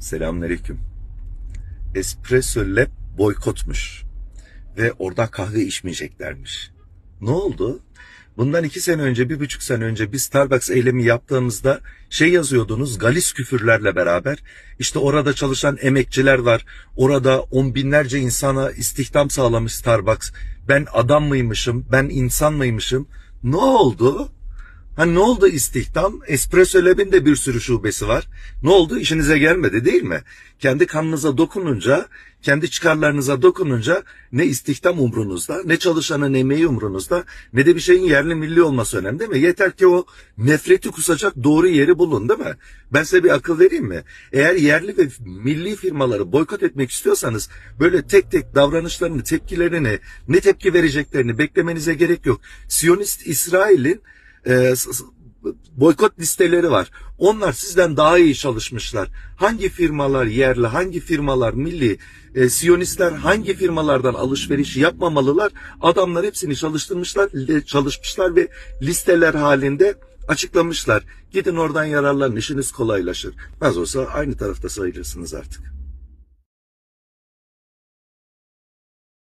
Selamünaleyküm. Espresso Lab boykotmuş. Ve oradan kahve içmeyeceklermiş. Ne oldu? Bundan iki sene önce, bir buçuk sene önce biz Starbucks eylemi yaptığımızda şey yazıyordunuz galis küfürlerle beraber. İşte orada çalışan emekçiler var. Orada on binlerce insana istihdam sağlamış Starbucks. Ben adam mıymışım, ben insan mıymışım? Ne oldu? Ha ne oldu istihdam? Espresso Lab'in de bir sürü şubesi var. Ne oldu? İşinize gelmedi değil mi? Kendi kanınıza dokununca, kendi çıkarlarınıza dokununca ne istihdam umrunuzda, ne çalışanın emeği umrunuzda, ne de bir şeyin yerli milli olması önemli değil mi? Yeter ki o nefreti kusacak doğru yeri bulun değil mi? Ben size bir akıl vereyim mi? Eğer yerli ve milli firmaları boykot etmek istiyorsanız böyle tek tek davranışlarını, tepkilerini, ne tepki vereceklerini beklemenize gerek yok. Siyonist İsrail'in e, boykot listeleri var. Onlar sizden daha iyi çalışmışlar. Hangi firmalar yerli, hangi firmalar milli, e, Siyonistler hangi firmalardan alışveriş yapmamalılar? Adamlar hepsini çalıştırmışlar, çalışmışlar ve listeler halinde açıklamışlar. Gidin oradan yararlanın, işiniz kolaylaşır. Az olsa aynı tarafta sayılırsınız artık.